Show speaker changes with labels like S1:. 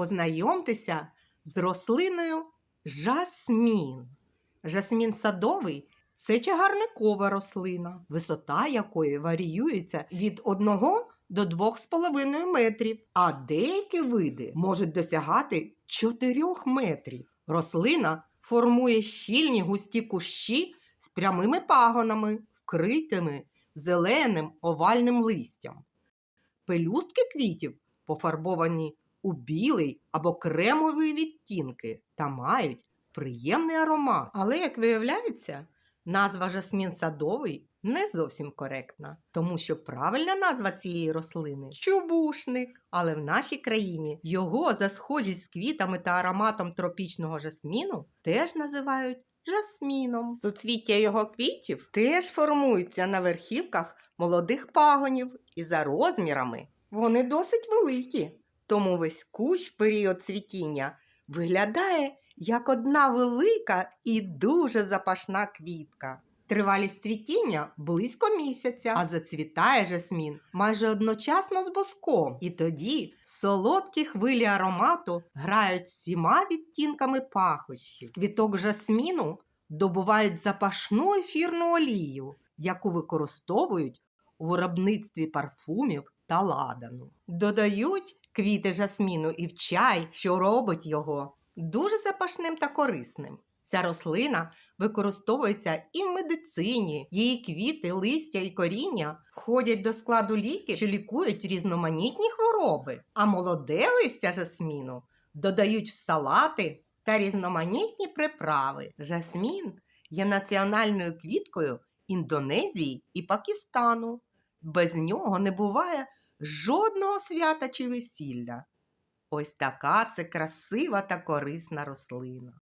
S1: Познайомтеся з рослиною жасмін. Жасмін садовий це чагарникова рослина, висота якої варіюється від 1 до 2,5 метрів, а деякі види можуть досягати 4 метрів. Рослина формує щільні густі кущі з прямими пагонами, вкритими зеленим овальним листям. Пелюстки квітів пофарбовані у білий або кремовий відтінки та мають приємний аромат. Але, як виявляється, назва жасмін садовий не зовсім коректна, тому що правильна назва цієї рослини чубушник. Але в нашій країні його за схожість з квітами та ароматом тропічного жасміну теж називають жасміном. Суцвіття його квітів теж формуються на верхівках молодих пагонів і за розмірами вони досить великі. Тому весь кущ в період цвітіння виглядає як одна велика і дуже запашна квітка. Тривалість цвітіння близько місяця, а зацвітає жасмін майже одночасно з боском. І тоді солодкі хвилі аромату грають всіма відтінками пахощів. Квіток жасміну добувають запашну ефірну олію, яку використовують у виробництві парфумів та ладану. Додають квіти жасміну і в чай, що робить його дуже запашним та корисним. Ця рослина використовується і в медицині. Її квіти, листя і коріння входять до складу ліків, що лікують різноманітні хвороби, а молоде листя жасміну додають в салати та різноманітні приправи. Жасмін є національною квіткою Індонезії і Пакистану. Без нього не буває жодного свята чи весілля. Ось така це красива та корисна рослина.